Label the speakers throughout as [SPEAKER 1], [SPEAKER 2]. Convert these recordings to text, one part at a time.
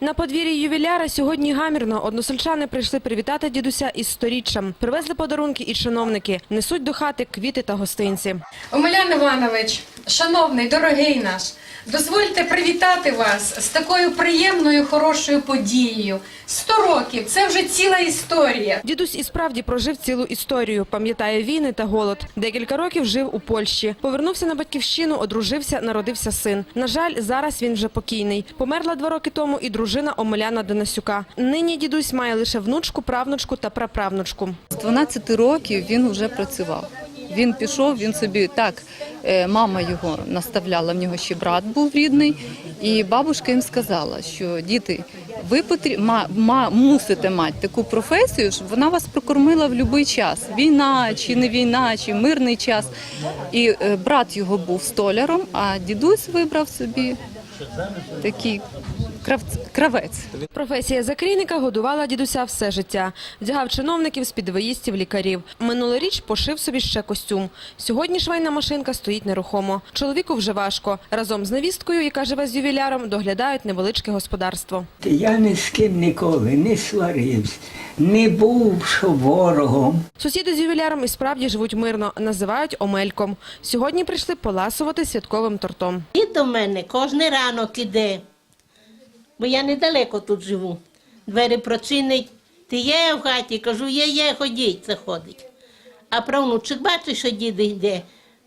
[SPEAKER 1] На подвір'ї ювіляра сьогодні гамірно. Односельчани прийшли привітати дідуся із сторіччям. Привезли подарунки і чиновники. Несуть до хати квіти та гостинці.
[SPEAKER 2] Омелян Іванович, шановний, дорогий наш, дозвольте привітати вас з такою приємною, хорошою подією. Сто років це вже ціла історія.
[SPEAKER 1] Дідусь і справді прожив цілу історію. Пам'ятає війни та голод. Декілька років жив у Польщі. Повернувся на батьківщину, одружився, народився син. На жаль, зараз він вже покійний. Померла два роки тому і дружина Омеляна Денисюка. Нині дідусь має лише внучку, правнучку та праправнучку.
[SPEAKER 3] З 12 років він вже працював. Він пішов, він собі так, мама його наставляла, в нього ще брат був рідний, і бабушка їм сказала, що діти, ви потрі... ма... ма- мусите мати таку професію, щоб вона вас прокормила в будь-який час. Війна чи не війна, чи мирний час. І е, брат його був столяром, а дідусь вибрав собі такий. Кравець.
[SPEAKER 1] Професія закрійника годувала дідуся все життя. Вдягав чиновників, спідвоїстів, лікарів. Минулоріч пошив собі ще костюм. Сьогодні швейна машинка стоїть нерухомо. Чоловіку вже важко. Разом з невісткою, яка живе з ювіляром, доглядають невеличке господарство.
[SPEAKER 4] Я ні з ким ніколи не сварився, не був ворогом.
[SPEAKER 1] Сусіди з ювіляром і справді живуть мирно, називають омельком. Сьогодні прийшли поласувати святковим тортом.
[SPEAKER 5] Дід до мене кожен ранок іде, бо я недалеко тут живу. Двері прочинить. Ти є в хаті? Кажу, є, є, ходіть, заходить. А правнучик бачить, що дід йде.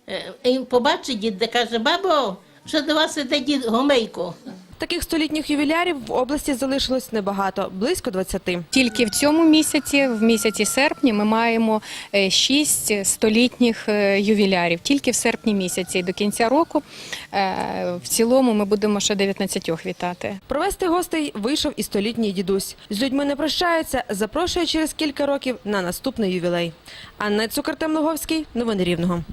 [SPEAKER 5] Е, І побачить дід, каже, бабо, що до вас іде дід Гомейко.
[SPEAKER 1] Таких столітніх ювілярів в області залишилось небагато, близько 20.
[SPEAKER 6] Тільки в цьому місяці, в місяці серпні, ми маємо е, шість столітніх е, ювілярів. Тільки в серпні місяці І до кінця року. е, В цілому ми будемо ще 19 вітати.
[SPEAKER 1] Провести гостей вийшов і столітній дідусь. З людьми не прощається, запрошує через кілька років на наступний ювілей. Анна Цукер Темлоговський. Новини Рівного.